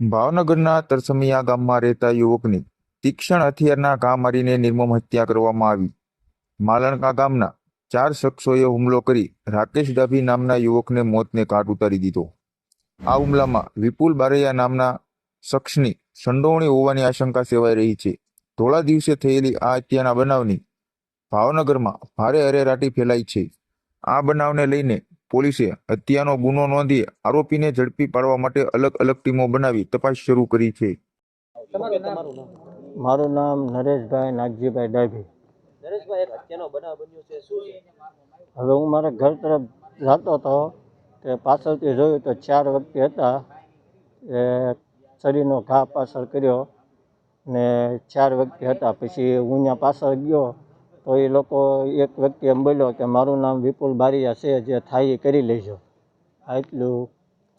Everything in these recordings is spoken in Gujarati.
ભાવનગરના તરસમિયા ગામમાં રહેતા યુવકની તીક્ષ્ણ હથિયારના ઘા મારીને નિર્મમ હત્યા કરવામાં આવી. માલણકા ગામના ચાર શખ્સોએ હુમલો કરી રાકેશ ડાભી નામના યુવકને મોતને ઘાટ ઉતારી દીધો. આ હુમલામાં વિપુલ બારૈયા નામના શખ્સની સંડોવણી હોવાની આશંકા સેવાઈ રહી છે. ધોળા દિવસે થયેલી આ હત્યાના બનાવની ભાવનગરમાં ભારે અરેરાટી ફેલાઈ છે. આ બનાવને લઈને પોલીસે હત્યાનો ગુનો નોંધી આરોપીને ઝડપી પાડવા માટે અલગ અલગ ટીમો બનાવી તપાસ શરૂ કરી છે. મારું નામ નરેશભાઈ નાગજીભાઈ ડાભી. નરેશભાઈ એક હત્યાનો બનાવ બન્યો છે. શું છે? હવે હું મારા ઘર તરફ જતો હતો તે પાછળથી જોયું તો ચાર વ્યક્તિ હતા. એ શરીરનો ઘા પાછળ કર્યો ને ચાર વ્યક્તિ હતા. પછી હું ત્યાં પાછળ ગયો. તો એ લોકો એક વ્યક્તિ એમ બોલ્યો કે મારું નામ વિપુલ બારિયા છે જે થાય એ કરી લેજો. આ એટલું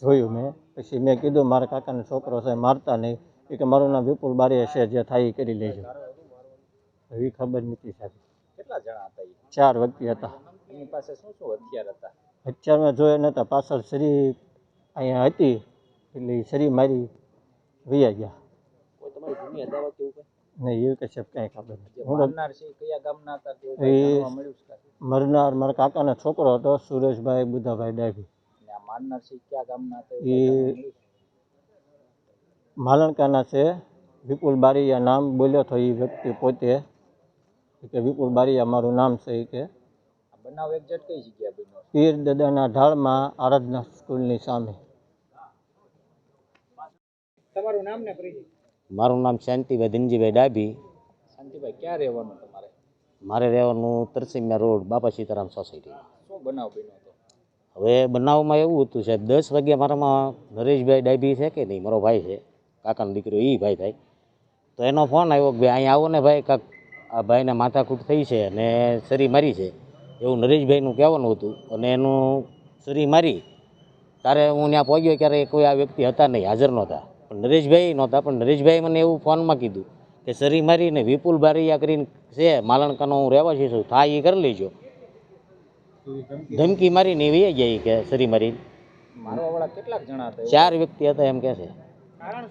જોયું મેં. પછી મેં કીધું મારા કાકાનો છોકરો છે મારતા નહીં. એ કે મારું નામ વિપુલ બારિયા છે જે થાય એ કરી લેજો. એવી ખબર નથી સાહેબ. કેટલા જણા હતા? ચાર વ્યક્તિ હતા. એની પાસે શું શું હથિયાર હતા? અત્યારમાં જોયા નહોતા પાછળ શરી અહીંયા હતી એટલે શરી મારી વૈયા ગયા. કોઈ તમારી જૂની અદાવત એવું કઈ? નહીં એવું કે સાહેબ કાંઈ ખબર નથી. હું તો છે કયા ગામના હતા તેવું એ- કઈ જાણવા મળ્યું છે મરનાર મારા કાકાનો છોકરો હતો સુરેશભાઈ બુધાભાઈ ડાભી. મારનાર છે કયા ગામના હતા એ-? માલણકાના છે. વિપુલ બારીયા નામ બોલ્યો હતો એ વ્યક્તિ પોતે કે વિપુલ બારીયા મારું નામ છે એ કે. આ બનાવ એક્ઝેક્ટ કઈ બન્યો પીર દાદાના ઢાળમાં આરાધના સ્કૂલની સામે. તમારું નામ ને પરિચય મારું નામ શાંતિભાઈ ધનજીભાઈ ડાભી. શાંતિભાઈ ક્યાં રહેવાનું તમારે? મારે રહેવાનું તરસિમ્યા રોડ બાપા સીતારામ સોસાયટી. શું બનાવ બન્યો હતો? હવે બનાવમાં એવું હતું સાહેબ દસ વાગ્યા મારામાં નરેશભાઈ ડાભી છે કે નહીં મારો ભાઈ છે કાકાનો દીકરો એ ભાઈ થાય. તો એનો ફોન આવ્યો કે ભાઈ અહીંયા આવો ને ભાઈ કાક આ ભાઈને માથાકૂટ થઈ છે અને સરી મારી છે. એવું નરેશભાઈનું કહેવાનું હતું અને એનું સરી મારી. તારે હું ત્યાં પહોંચ્યો ત્યારે કોઈ આ વ્યક્તિ હતા નહીં હાજર નહોતા. પણ નરેશભાઈ નહોતા પણ નરેશભાઈ મને એવું ફોનમાં કીધું કે સરી મારીને વિપુલ બારૈયા કરીને છે માલણકાનો હું રહેવા છું થાય એ કરી લેજો. ધમકી મારીને એ વહી જાય કે સરી એવું? ચાર વ્યક્તિ હતા એમ કે છે.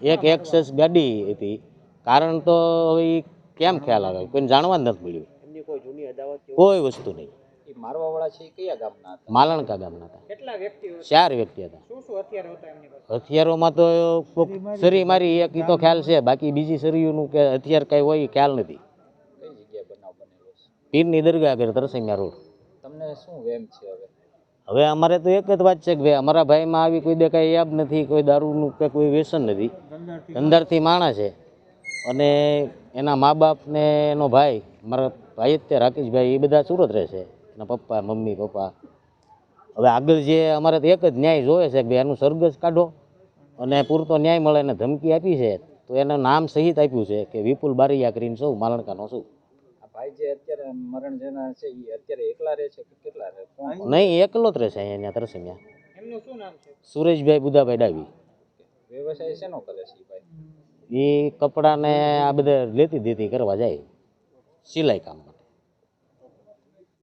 એક એક્સેસ ગાડી હતી. કારણ તો હવે કેમ ખ્યાલ આવે? કોઈને જાણવા જ નથી મળ્યું. એવું? કોઈ વસ્તુ નહીં. ઈ મારવા છે ઈ કયા ગામના હતા? માલણકા ગામના હતા. કેટલા વ્યક્તિઓ ચાર વ્યક્તિ હતા. શું શું હથિયાર હતા એમની પાસે? હથિયારોમાં તો કોક સરી મારી એક ઈ તો ખ્યાલ છે. બાકી બીજી સરીઓનું કે હથિયાર કઈ હોય એ ખ્યાલ નથી. કઈ જગ્યાએ બનાવ બનેલો છે? પીરની દરગાહ આગળ તરસૈયા રોડ. તમને શું વેમ છે હવે? હવે અમારે તો એક જ વાત છે કે ભાઈ અમારા ભાઈમાં આવી કોઈ દેખાય યાબ નથી કોઈ દારૂનું કે કોઈ વ્યસન નથી. અંદરથી માણસ છે. અને એના મા બાપ ને એનો ભાઈ મારા ભાઈ તે રાકેશભાઈ એ બધા સુરત રહે છે. એના પપ્પા મમ્મી પપ્પા. હવે આગળ જે અમારે તો એક જ ન્યાય જોવે છે કે ભાઈ એનું સરગસ કાઢો અને પૂરતો ન્યાય મળે એને ધમકી આપી છે તો એનું નામ સહિત આપ્યું છે કે વિપુલ બારૈયા કરીને સૌ માલણકાનો શું ભાઈ જે અત્યારે મરણ જેના છે એ અત્યારે એકલા રહે છે કે કેટલા રહે? કોણ? કોણ? નહીં એકલો જ રહેશે અહીંયા તરસમ્યા. એમનું શું નામ છે? સુરેશભાઈ બુદાભાઈ ડાવી વ્યવસાય શેનો કરે છે ભાઈ? એ કપડાને આ બધા લેતી દેતી કરવા જાય સિલાઈ કામમાં.